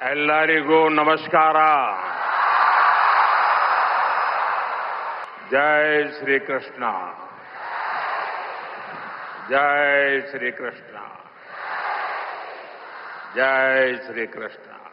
ಎಲ್ಲರಿಗೂ ನಮಸ್ಕಾರ ಜೈ ಶ್ರೀಕೃಷ್ಣ ಜೈ ಶ್ರೀಕೃಷ್ಣ ಜೈ ಶ್ರೀಕೃಷ್ಣ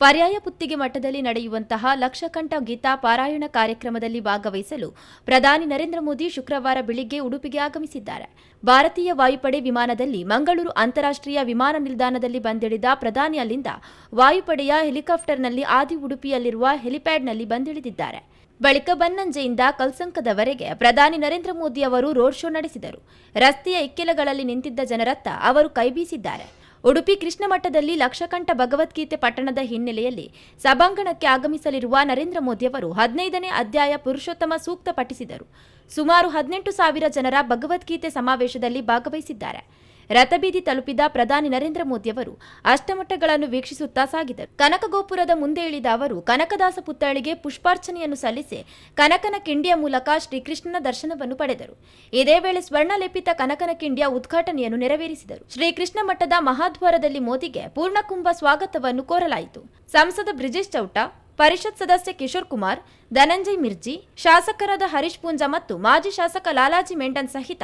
ಪರ್ಯಾಯ ಪುತ್ತಿಗೆ ಮಟ್ಟದಲ್ಲಿ ನಡೆಯುವಂತಹ ಲಕ್ಷಕಂಠ ಗೀತಾ ಪಾರಾಯಣ ಕಾರ್ಯಕ್ರಮದಲ್ಲಿ ಭಾಗವಹಿಸಲು ಪ್ರಧಾನಿ ನರೇಂದ್ರ ಮೋದಿ ಶುಕ್ರವಾರ ಬೆಳಿಗ್ಗೆ ಉಡುಪಿಗೆ ಆಗಮಿಸಿದ್ದಾರೆ. ಭಾರತೀಯ ವಾಯುಪಡೆ ವಿಮಾನದಲ್ಲಿ ಮಂಗಳೂರು ಅಂತಾರಾಷ್ಟ್ರೀಯ ವಿಮಾನ ನಿಲ್ದಾಣದಲ್ಲಿ ಬಂದಿಳಿದ ಪ್ರಧಾನಿ ಅಲ್ಲಿಂದ ವಾಯುಪಡೆಯ ಹೆಲಿಕಾಪ್ಟರ್ನಲ್ಲಿ ಆದಿ ಉಡುಪಿಯಲ್ಲಿರುವ ಹೆಲಿಪ್ಯಾಡ್ನಲ್ಲಿ ಬಂದಿಳಿದಿದ್ದಾರೆ. ಬಳಿಕ ಬನ್ನಂಜೆಯಿಂದ ಕಲ್ಸಂಕದವರೆಗೆ ಪ್ರಧಾನಿ ನರೇಂದ್ರ ಮೋದಿ ಅವರು ರೋಡ್ ಶೋ ನಡೆಸಿದರು. ರಸ್ತೆಯ ಇಕ್ಕೆಲಗಳಲ್ಲಿ ನಿಂತಿದ್ದ ಜನರತ್ತ ಅವರು ಕೈಬೀಸಿದ್ದಾರೆ ಉಡುಪಿ ಕೃಷ್ಣ ಮಠದಲ್ಲಿ ಲಕ್ಷಕಂಠ ಭಗವದ್ಗೀತೆ ಪಟ್ಟಣದ ಹಿನ್ನೆಲೆಯಲ್ಲಿ ಸಭಾಂಗಣಕ್ಕೆ ಆಗಮಿಸಲಿರುವ ನರೇಂದ್ರ ಮೋದಿ ಅವರು ಹದಿನೈದನೇ ಅಧ್ಯಾಯ ಪುರುಷೋತ್ತಮ ಸೂಕ್ತ ಪಠಿಸಿದರು. ಸುಮಾರು ಹದಿನೆಂಟು ಸಾವಿರ ಜನರ ಭಗವದ್ಗೀತೆ ಸಮಾವೇಶದಲ್ಲಿ ಭಾಗವಹಿಸಿದ್ದಾರೆ. ರಥಬೀದಿ ತಲುಪಿದ ಪ್ರಧಾನಿ ನರೇಂದ್ರ ಮೋದಿಯವರು ಅಷ್ಟಮಠಗಳನ್ನು ವೀಕ್ಷಿಸುತ್ತಾ ಸಾಗಿದರು. ಕನಕ ಗೋಪುರದ ಮುಂದೆ ಇಳಿದ ಅವರು ಕನಕದಾಸ ಪುತ್ಥಳಿಗೆ ಪುಷ್ಪಾರ್ಚನೆಯನ್ನು ಸಲ್ಲಿಸಿ ಕನಕನ ಕಿಂಡಿಯ ಮೂಲಕ ಶ್ರೀಕೃಷ್ಣನ ದರ್ಶನವನ್ನು ಪಡೆದರು. ಇದೇ ವೇಳೆ ಸ್ವರ್ಣಲೇಪಿತ ಕನಕನ ಕಿಂಡಿಯ ಉದ್ಘಾಟನೆಯನ್ನು ನೆರವೇರಿಸಿದರು. ಶ್ರೀಕೃಷ್ಣ ಮಠದ ಮಹಾದ್ವಾರದಲ್ಲಿ ಮೋದಿಗೆ ಪೂರ್ಣಕುಂಭ ಸ್ವಾಗತವನ್ನು ಕೋರಲಾಯಿತು. ಸಂಸದ ಬ್ರಿಜೇಶ್ ಚೌಟ, ಪರಿಷತ್ ಸದಸ್ಯ ಕಿಶೋರ್ ಕುಮಾರ್, ಧನಂಜಯ್ ಮಿರ್ಜಿ, ಶಾಸಕರಾದ ಹರೀಶ್ ಪೂಂಜಾ ಮತ್ತು ಮಾಜಿ ಶಾಸಕ ಲಾಲಾಜಿ ಮೆಂಡನ್ ಸಹಿತ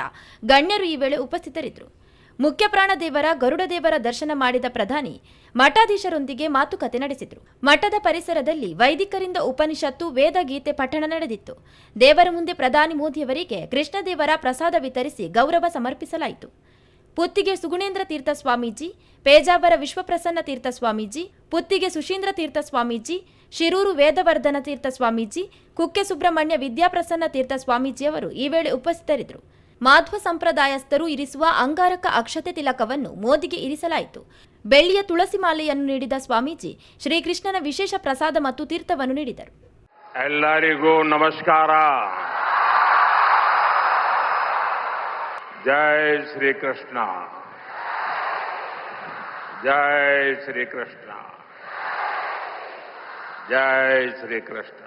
ಗಣ್ಯರು ಈ ವೇಳೆ ಉಪಸ್ಥಿತರಿದ್ದರು. ಮುಖ್ಯ ಪ್ರಾಣದೇವರ ಗರುಡದೇವರ ದರ್ಶನ ಮಾಡಿದ ಪ್ರಧಾನಿ ಮಠಾಧೀಶರೊಂದಿಗೆ ಮಾತುಕತೆ ನಡೆಸಿದರು. ಮಠದ ಪರಿಸರದಲ್ಲಿ ವೈದಿಕರಿಂದ ಉಪನಿಷತ್ತು ವೇದ ಗೀತೆ ಪಠಣ ನಡೆದಿತ್ತು. ದೇವರ ಮುಂದೆ ಪ್ರಧಾನಿ ಮೋದಿಯವರಿಗೆ ಕೃಷ್ಣದೇವರ ಪ್ರಸಾದ ವಿತರಿಸಿ ಗೌರವ ಸಮರ್ಪಿಸಲಾಯಿತು. ಪುತ್ತಿಗೆ ಸುಗುಣೇಂದ್ರ ತೀರ್ಥ ಸ್ವಾಮೀಜಿ, ಪೇಜಾವರ ವಿಶ್ವಪ್ರಸನ್ನ ತೀರ್ಥ ಸ್ವಾಮೀಜಿ, ಪುತ್ತಿಗೆ ಸುಶೀಂದ್ರ ತೀರ್ಥ ಸ್ವಾಮೀಜಿ, ಶಿರೂರು ವೇದವರ್ಧನ ತೀರ್ಥ ಸ್ವಾಮೀಜಿ, ಕುಕ್ಕೆ ಸುಬ್ರಹ್ಮಣ್ಯ ವಿದ್ಯಾಪ್ರಸನ್ನ ತೀರ್ಥ ಸ್ವಾಮೀಜಿಯವರು ಈ ವೇಳೆ ಉಪಸ್ಥಿತರಿದ್ದರು. ಮಾಧ್ವ ಸಂಪ್ರದಾಯಸ್ಥರು ಇರಿಸುವ ಅಂಗಾರಕ ಅಕ್ಷತೆ ತಿಲಕವನ್ನು ಮೋದಿಗೆ ಇರಿಸಲಾಯಿತು. ಬೆಳ್ಳಿಯ ತುಳಸಿ ಮಾಲೆಯನ್ನು ನೀಡಿದ ಸ್ವಾಮೀಜಿ ಶ್ರೀಕೃಷ್ಣನ ವಿಶೇಷ ಪ್ರಸಾದ ಮತ್ತು ತೀರ್ಥವನ್ನು ನೀಡಿದರು. ಎಲ್ಲರಿಗೂ ನಮಸ್ಕಾರ. ಜೈ ಶ್ರೀಕೃಷ್ಣ. ಜೈ ಶ್ರೀಕೃಷ್ಣ. ಜೈ ಶ್ರೀಕೃಷ್ಣ.